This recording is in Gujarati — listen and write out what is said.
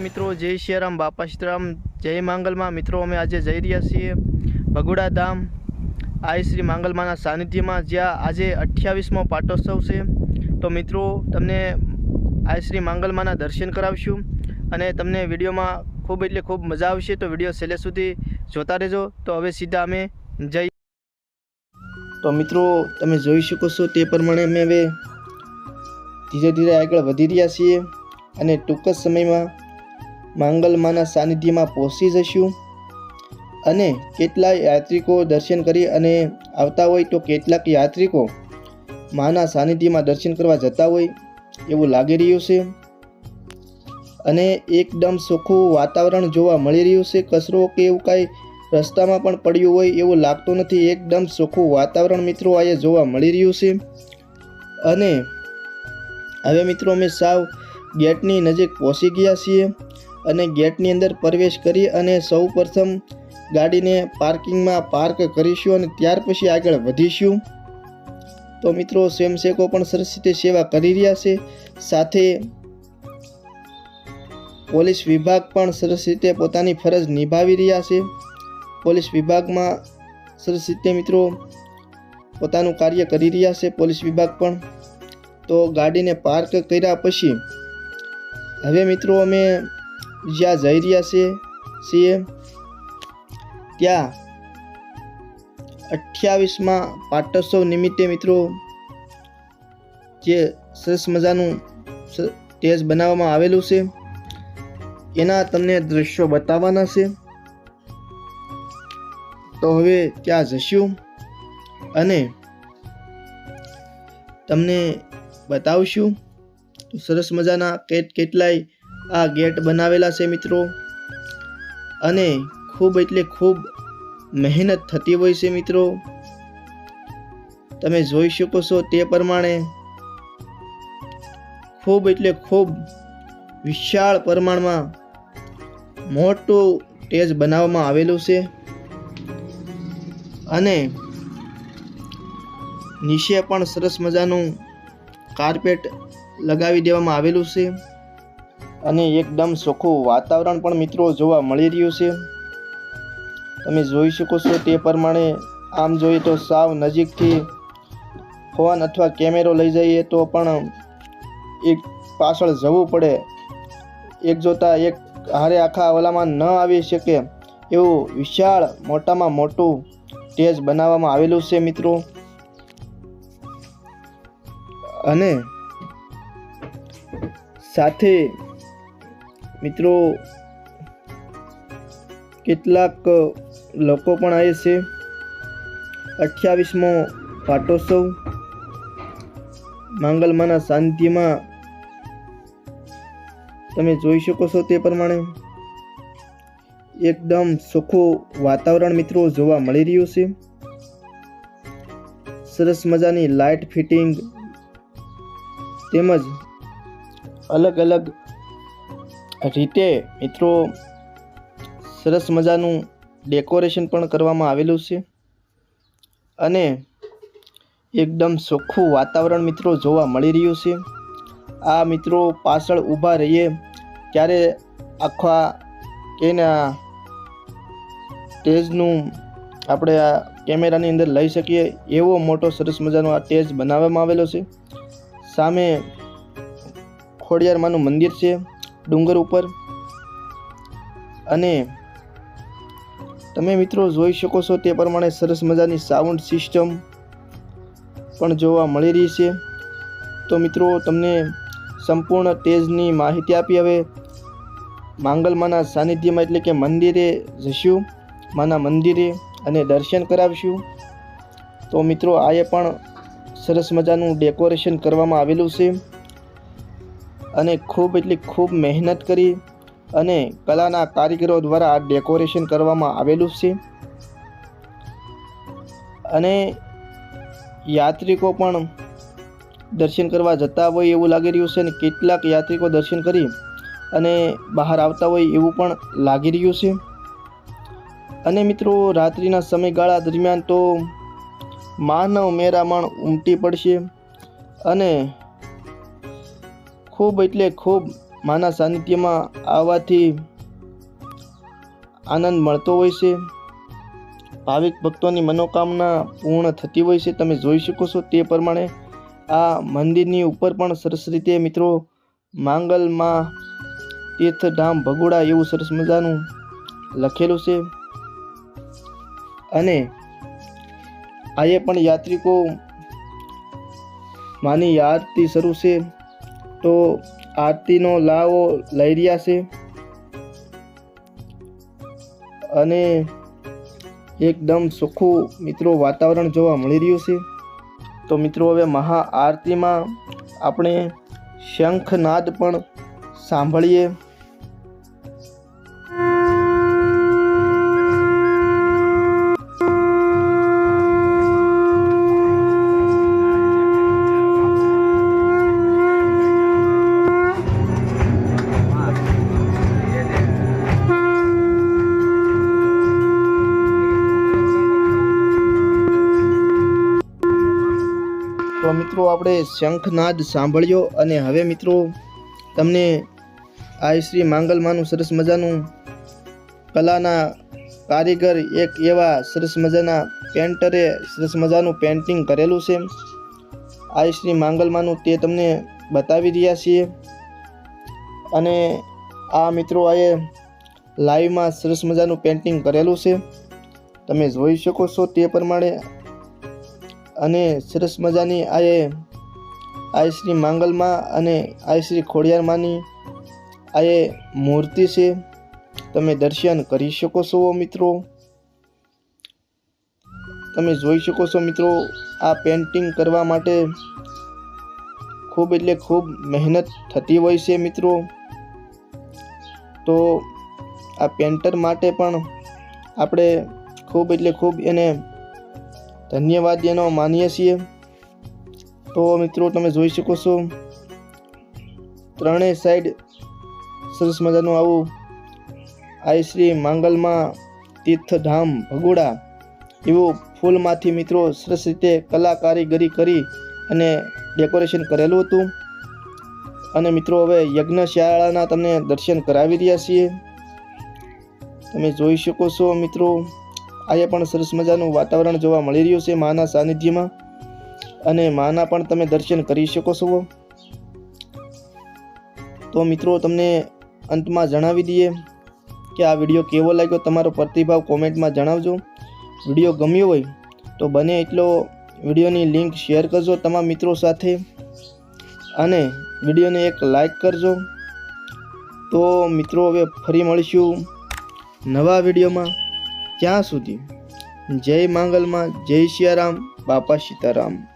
જય સિયારામ બાપા સીતારામ જય માંગલમાં. મિત્રો, અમે આજે જઈ રહ્યા છીએ ભગોડા ધામ, આઈ શ્રી માંગલમાના સાનિધ્યમાં, જ્યાં આજે અઠ્યાવીસમો પાટોત્સવ છે. તો મિત્રો, તમને આઈ શ્રી માંગલમાના દર્શન કરાવશું અને તમને વિડીયોમાં ખૂબ એટલે ખૂબ મજા આવશે. તો વીડિયો છેલ્લે સુધી જોતા રહેજો. તો હવે સીધા અમે જઈ તો મિત્રો, તમે જોઈ શકો છો તે પ્રમાણે અમે હવે ધીરે ધીરે આગળ વધી રહ્યા છીએ અને ટૂંક જ સમયમાં માંગલમાના સાનિધ્યમાં પહોંચી જશું. અને કેટલાય યાત્રિકો દર્શન કરી અને આવતા હોય તો કેટલાક યાત્રિકો માના સાનિધ્યમાં દર્શન કરવા જતા હોય એવું લાગી રહ્યું છે. અને એકદમ સુખું વાતાવરણ જોવા મળી રહ્યું છે. કચરો કે એવું કાંઈ રસ્તામાં પણ પડ્યું હોય એવું લાગતું નથી. એકદમ સુખું વાતાવરણ મિત્રો આજે જોવા મળી રહ્યું છે. અને હવે મિત્રો અમે સાવ ગેટની નજીક પહોંચી ગયા છીએ. અને ગેટની અંદર પ્રવેશ કરી અને સૌ પ્રથમ ગાડીને પાર્કિંગમાં પાર્ક કરીશું અને ત્યાર પછી આગળ વધીશું. તો મિત્રો, સ્વયંસેવકો પણ સરસ રીતે સેવા કરી રહ્યા છે. સાથે પોલીસ વિભાગ પણ સરસ રીતે પોતાની ફરજ નિભાવી રહ્યા છે. પોલીસ વિભાગમાં સરસ રીતે મિત્રો પોતાનું કાર્ય કરી રહ્યા છે પોલીસ વિભાગ પણ. તો ગાડીને પાર્ક કર્યા પછી, હવે મિત્રો અમે જ્યાં જઈ રહ્યા છે, છીએ. ત્યાં અઠ્યાવીસમાં પાટોત્સવ નિમિત્તે મિત્રો જે સરસ મજાનું સ્ટેજ બનાવવામાં આવેલું છે. એના તમને દ્રશ્યો બતાવવાના છે. તો હવે ત્યાં જશું અને તમને બતાવશું. સરસ મજાના કેટ કેટલાય આ ગેટ બનાવેલા છે મિત્રો. અને ખૂબ એટલે ખૂબ મહેનત થતી હોય છે મિત્રો. તમે જોઈ શકો છો તે પ્રમાણે. ખૂબ એટલે ખૂબ વિશાળ પ્રમાણમાં મોટું સ્ટેજ બનાવવામાં આવેલું છે. અને નીચે પણ સરસ મજાનું કાર્પેટ લગાવી દેવામાં આવેલું છે. અને એકદમ ચોખ્ખું વાતાવરણ પણ મિત્રો જોવા મળી રહ્યું છે. તમે જોઈ શકો છો તે પ્રમાણે આમ જોઈએ તો સાવ નજીકથી ફોન અથવા કેમેરો લઈ જઈએ તો પણ એક પાછળ જવું પડે. એક જોતા એક હારે આખા ઓલામાં ન આવી શકે એવું વિશાળ મોટામાં મોટું સ્ટેજ બનાવવામાં આવેલું છે મિત્રો. અને સાથે મિત્રો, કેટલાક લોકો પણ આવે છે. અઠ્યાવીસમો પાટોત્સવ માંગલમાના શાંતિમાં તમે જોઈ શકો છો તે પ્રમાણે. એકદમ સુખું વાતાવરણ મિત્રો જોવા મળી રહ્યું છે. સરસ મજાની લાઇટ ફિટિંગ તેમજ અલગ અલગ રીતે મિત્રો સરસ મજાનું ડેકોરેશન પણ કરવામાં આવેલું છે. અને એકદમ ચોખ્ખું વાતાવરણ મિત્રો જોવા મળી રહ્યું છે. આ મિત્રો પાછળ ઊભા રહીએ ત્યારે આખા એના સ્ટેજનું આપણે આ કેમેરાની અંદર લઈ શકીએ એવો મોટો સરસ મજાનો આ સ્ટેજ બનાવવામાં આવેલો છે. સામે ખોડિયારમાંનું મંદિર છે. ડુંગર ઉપર. અને તમે મિત્રો જોઈ શકો છો તે પ્રમાણે સરસ મજાની સાઉન્ડ સિસ્ટમ પણ જોવા મળી રહી છે. તો મિત્રો, તમને સંપૂર્ણ તેજની માહિતી આપી હવે માંગલમાના સાનિધ્યમાં એટલે કે મંદિરે જશું, માના મંદિરે અને દર્શન કરાવીશું. તો મિત્રો આએ પણ સરસ મજાનું ડેકોરેશન કરવામાં આવેલું છે. અને ખૂબ એટલી ખૂબ મહેનત કરી અને કલાના કારીગરો દ્વારા ડેકોરેશન કરવામાં આવેલું છે. અને યાત્રિકો પણ દર્શન કરવા જતા હોય એવું લાગી રહ્યું છે અને કેટલાક યાત્રિકો દર્શન કરી અને બહાર આવતા હોય એવું પણ લાગી રહ્યું છે. અને મિત્રો, રાત્રિના સમયગાળા દરમિયાન તો માનવ મેરામણ ઉમટી પડશે અને ખૂબ એટલે ખૂબ માના સાનિધ્યમાં આવવાથી આનંદ મળતો હોય છે. ભાવિક ભક્તોની મનોકામના પૂર્ણ થતી હોય છે. તમે જોઈ શકો છો તે પ્રમાણે આ મંદિરની ઉપર પણ સરસ રીતે મિત્રો માંગલમાં તીર્થધામ ભગોડા એવું સરસ મજાનું લખેલું છે. અને આજે પણ યાત્રિકો માની આરતી શરૂ છે. તો આરતીનો લાવો લઈ રહ્યા છે. અને એકદમ સુખું મિત્રો વાતાવરણ જોવા મળી રહ્યું છે. તો મિત્રો હવે મહા આરતીમાં આપણે શંખનાદ પણ સાંભળીએ. મિત્રો, આપણે શંખનાદ સાંભળ્યો અને હવે મિત્રો, તમને આ શ્રી માંગલમાનું સરસ મજાનું કલાના કારીગર એક એવા સરસ મજાના પેન્ટરે સરસ મજાનું પેન્ટિંગ કરેલું છે. આ શ્રી માંગલમાનું તે તમને બતાવી રહ્યા છીએ. અને આ મિત્રો આએ લાઈવમાં સરસ મજાનું પેન્ટિંગ કરેલું છે. તમે જોઈ શકો છો તે પ્રમાણે અને સરસ મજાની આ એ આ શ્રી માંગલમાં અને આ શ્રી ખોડિયારમાંની આ એ મૂર્તિ છે. તમે દર્શન કરી શકો છો મિત્રો. તમે જોઈ શકો છો મિત્રો, આ પેન્ટિંગ કરવા માટે ખૂબ એટલે ખૂબ મહેનત થતી હોય છે મિત્રો. તો આ પેન્ટર માટે પણ આપણે ખૂબ એટલે ખૂબ એને ધન્યવાદ એનો માનીએ છીએ. તો મિત્રો તમે જોઈ શકો છો, ત્રણેય સાઈડ સરસ મજાનું આવું આઈ શ્રી માંગલમાં તીર્થધામ, ભગોડા એવું ફૂલમાંથી મિત્રો સરસ રીતે કલા કારીગરી કરી અને ડેકોરેશન કરેલું હતું. અને મિત્રો હવે યજ્ઞશાળાના તમને દર્શન કરાવી રહ્યા છીએ. તમે જોઈ શકો છો મિત્રો આજે પણ સરસ મજાનું વાતાવરણ જોવા મળી રહ્યું છે માના સાનિધ્યમાં. અને માના પણ તમે દર્શન કરી શકો છો. તો મિત્રો, તમને અંતમાં જણાવી દઈએ કે આ વીડિયો કેવો લાગ્યો? તમારો પ્રતિભાવ કોમેન્ટમાં જણાવજો. વીડિયો ગમ્યો હોય તો બને એટલો વિડીયોની લિંક શેર કરજો તમામ મિત્રો સાથે. અને વિડીયોને એક લાઈક કરજો. તો મિત્રો, હવે ફરી મળીશું નવા વિડીયોમાં. ત્યાં સુધી જય માંગલમાં જય સિયારામ બાપા સીતારામ.